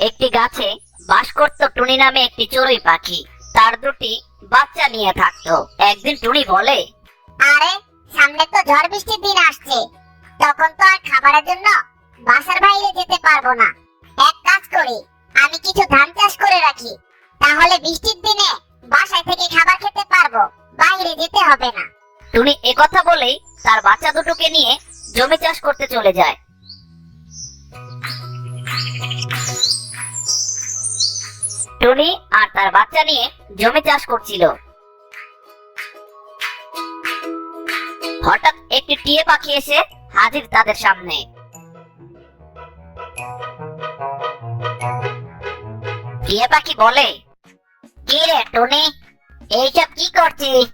একটি গাছে বাস করত টুনি নামে একটি চড়ুই পাখি। তার দুটি বাচ্চা নিয়ে থাকতো। একদিন টুনি বলে আরে সামনে তো ঝড় বৃষ্টির দিন আসছে। তখন তো আর খাবারের জন্য বাসার বাইরে যেতে পারব না। এক কাজ করি আমি কিছু ধান চাষ করে রাখি। তাহলে বৃষ্টির দিনে বাসায় থেকে খাবার খেতে পারব বাইরে যেতে হবে না। টুনি একথা বলেই তার বাচ্চা দুটোকে নিয়ে জমি চাষ করতে চলে যায়। টুনি আর তার বাচ্চা নিয়ে জমি চাষ করছিল। হঠাৎ একটি টিয়ে পাখি এসে হাজির তাদের সামনে। টিয়ে পাখি বলে, কি রে টুনি, এইসব কি করছিস?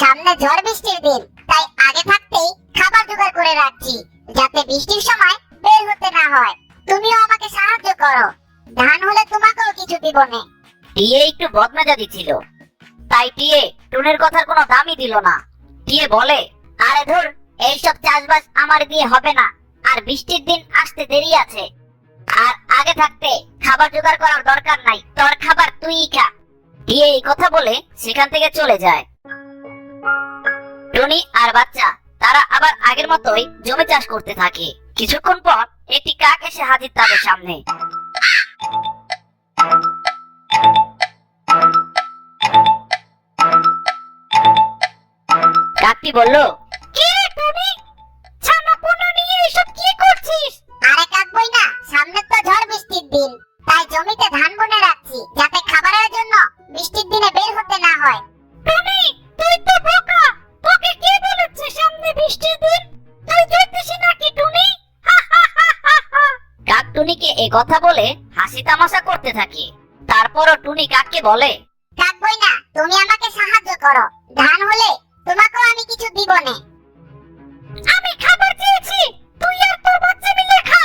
সামনে ঝড় বৃষ্টির দিন, তাই আগে থাকতেই খাবার জোগাড় করে রাখছি, যাতে বৃষ্টির সময় বের হতে না হয়। তুমিও আমাকে সাহায্য করো। ধান হলে তোমাকেও কিছু দিব না। টিয়ে একটু বদমেজাজি ছিল। তাই টিয়ে টুনের কথার কোনো দামই দিল না। টিয়ে বলে, আরে ধুর, এইসব চাষবাস আমার দিয়ে হবে না। আর বৃষ্টির দিন আসতে দেরি আছে। আর আগে থাকতে খাবার জোগাড় করার দরকার নাই। তোর খাবার তুই খা। টিয়ে এই কথা বলে সেখান থেকে চলে যায়। টনি আর বাচ্চা, তারা আবার আগের মতোই জমি চাষ করতে থাকে। কিছুক্ষণ পর একটি কাক এসে হাজির তাদের সামনে। কাকটি বলল? কি রে টনি? ছানা নিয়ে এসব কি করছিস? আরে কাকবই না সামনে তো ঝড় বৃষ্টির দিন। তাই জমিতে ধান বুনে রাখছি যাতে খাবারের জন্য বৃষ্টির দিনে বের হতে না হয়। টনি তুই তো বোকা! তোকে কে বলেছে সামনে বৃষ্টির দিন? তুই নাকি টুনি? কাক টুনিকে এই কথা বলে হাসি তামাশা করতে থাকে। তারপরও টুনি কাককে বলে কাকবই না তুমি আমাকে সাহায্য করো। ধান হলে কিছু দিব না। আমি খাবার চেয়েছি তুই আর তোর বাচ্চা মিলে খা।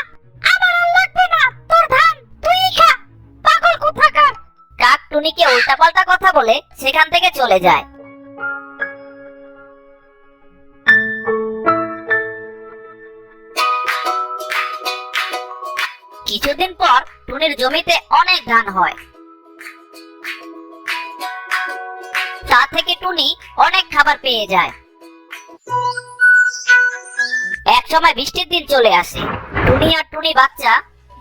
আমার আর লাগবে না, তোর ধান তুই খা। পাগল কোথাকার কাক টুনিকে উল্টাপাল্টা কথা বলে সেখান থেকে চলে যায়। কিছুদিন পর টুনির জমিতে অনেক ধান হয়। তা থেকে টুনি অনেক খাবার পেয়ে যায়। এক সময় বৃষ্টির দিন চলে আসে। টুনি আর টুনি বাচ্চা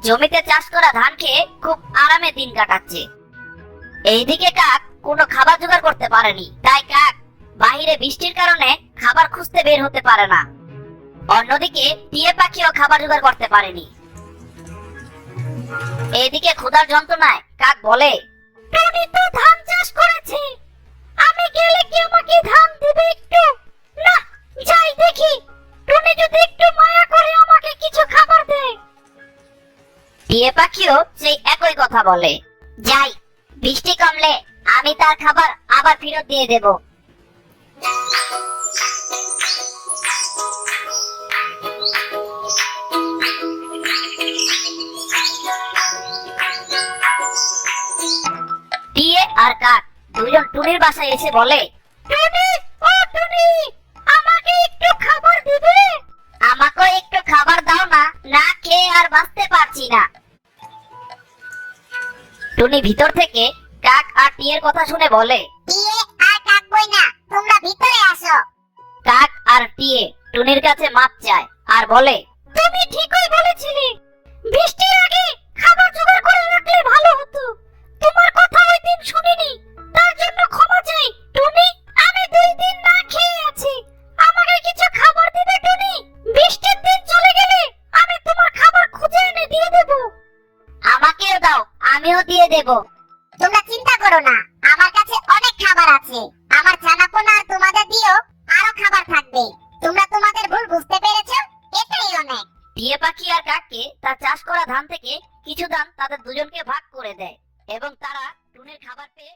জমিতে চাষ করা ধান খেয়ে খুব আরামে দিন কাটাচ্ছে। এইদিকে কাক কোনো খাবার জোগাড় করতে পারেনি। তাই কাক বাইরে বৃষ্টির কারণে খাবার খুঁজতে বের হতে পারে না। অন্যদিকে টিয়ে পাখিও খাবার জোগাড় করতে পারেনি। এইদিকে ক্ষুধার যন্ত্রণায় কাক বলে, টুনি তো ধান চাষ করেছে। আমি গেলে কি আমাকে ধান পাখিও সেই একই কথা বলে। যাই, বৃষ্টি কমলে আমি তার খাবার আবার ফেরত দিয়ে দেব। টিয়ে আর কাক দুজন টুনির বাসায় এসে বলে, টুনি, ও টুনি, আমাকে একটু খাবার দিবে? আমাকে একটু খাবার টুনি ভিতর থেকে কাক আর টিয়ের কথা শুনে বলে টিয়ে আর কাকবই না? তোমরা ভিতরে আসো। কাক আর টিয়ে টুনির কাছে মাপ চায় আর বলে তুমি ঠিকই বলেছিলে। বৃষ্টির দেব। তোমরা চিন্তা করো না, আমার কাছে অনেক খাবার আছে। আমার ছানাপোনা আর তোমাদের দিয়েও আরও খাবার থাকবে। তোমরা তোমাদের ভুল বুঝতে পেরেছ? এটাই অনেক। টিয়ে পাখি আর কাককে তার চাষ করা ধান থেকে কিছু ধান তাদের দুজনকে ভাগ করে দেয় এবং তারা টুনির খাবার পেয়ে